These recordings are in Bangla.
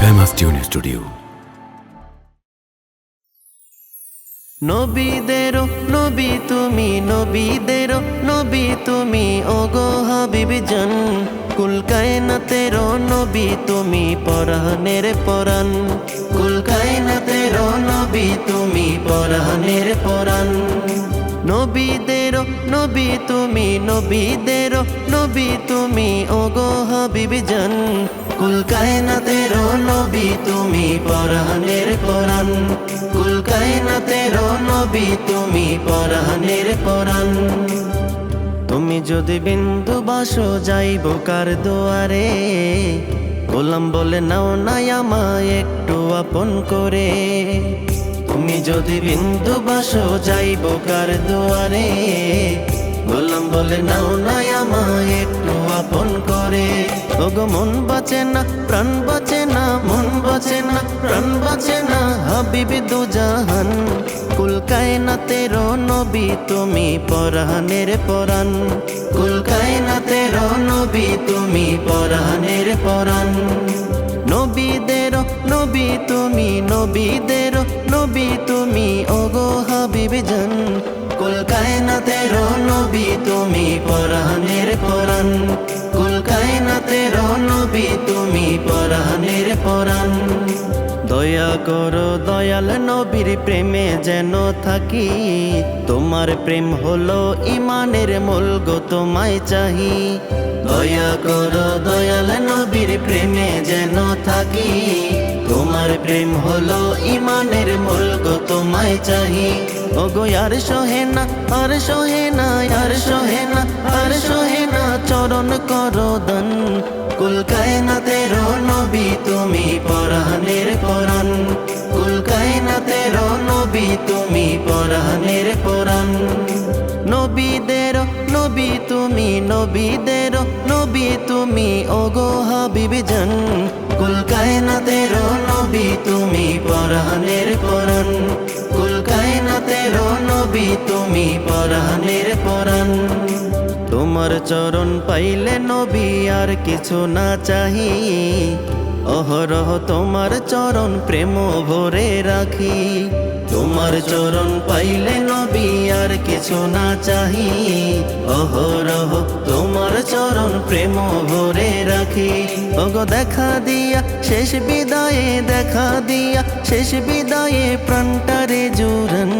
ফেমাস টিউন স্টুডিও নবীদের নবী তুমি নবীদের নবী তুমি, ওগো হাবিব জন। কুল কায়নাতের নবী তুমি, পরাণের পরাণ। কুল কায়নাতের নবী তুমি, পরাণের পরাণ। নবীদের নবী তুমি নবীদের নবী তুমি, ওগো হাবিব জন। কুল কায়নাতের নবী তুমি, পরাণের পরাণ কুল কায়নাতের নবী তুমি, পরাণের পরাণ তুমি যদি বিন্দু বাসো, যাইব কার দুয়ারে? গোলাম বলে নাও নাই আমায় একটু আপন করে। তুমি যদি বিন্দু বাসো, যাইব কার দুয়ারে? গোলাম বলে, নাও নাই আমায়, একটু আপন করে। ওগো, মন বাঁচে না, প্রাণ বাঁচে না, মন বাঁচে না, প্রাণ বাঁচে না, হাবিবি দু জাহান কুল কায়নাতের নবী, তুমি পরাণের পরাণ। কুল কায়নাতের নবী, তুমি পরাণের পরাণ। নবী তুমি নবীদের, নবী তুমি ওগো হাবিব জন। কুল কায়নাতের নবী তুমি পরাণের পরাণ। কুল কায়নাতের নবী তুমি পরাণের পরাণ। দয়া করো দয়াল নবীর প্রেমে যেন থাকি। তোমার প্রেম হলো ইমানের মূল গো তোমায় চাহি। দয়া করো দয়াল নবীর প্রেমে যেন থাকি। তোমার প্রেম হলো ইমানের মূল গো, তোমায় চাহি। ও গো আর সহে না, আর সহে না, আর সহে না, আর সহে না, চরণ করো দান কুল কায়নাতের নবী, তুমি পরাণের পরাণ। কুল কায়নাতের নবী, তুমি পরাণের পরাণ। নবীদের, নবী তুমি, নবীদের, নবী তুমি, ওগো হাবিব নবী তুমি পরাণের পরাণ। তোমার চরণ পাইলে নবী আর কিছু না চাহি। অহরহ তোমার চরণ প্রেম ভরে রাখি। তোমার চরণ পাইলে নবী আর কিছু না চাহি। অহরহ তোমার চরণ প্রেম ভরে রাখি। ওগো দেখা দিয়া, শেষ বিদায়ে দেখা দিয়া, শেষ বিদায়ে প্রাণটারে জুরন।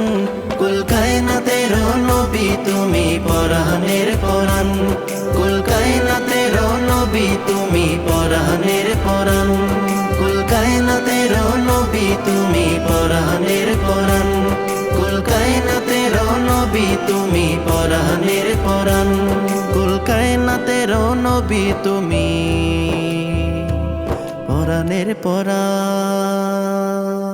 পরাণের পরাণ। কুল কায়নাতের নবী, তুমি পরাণের পরাণ। কুল কায়নাতের নবী, তুমি পরাণের পরাণ। কুল কায়নাতের নবী, তুমি পরাণের পরাণ। কুল কায়নাতের নবী, তুমি পরাণের পরাণ।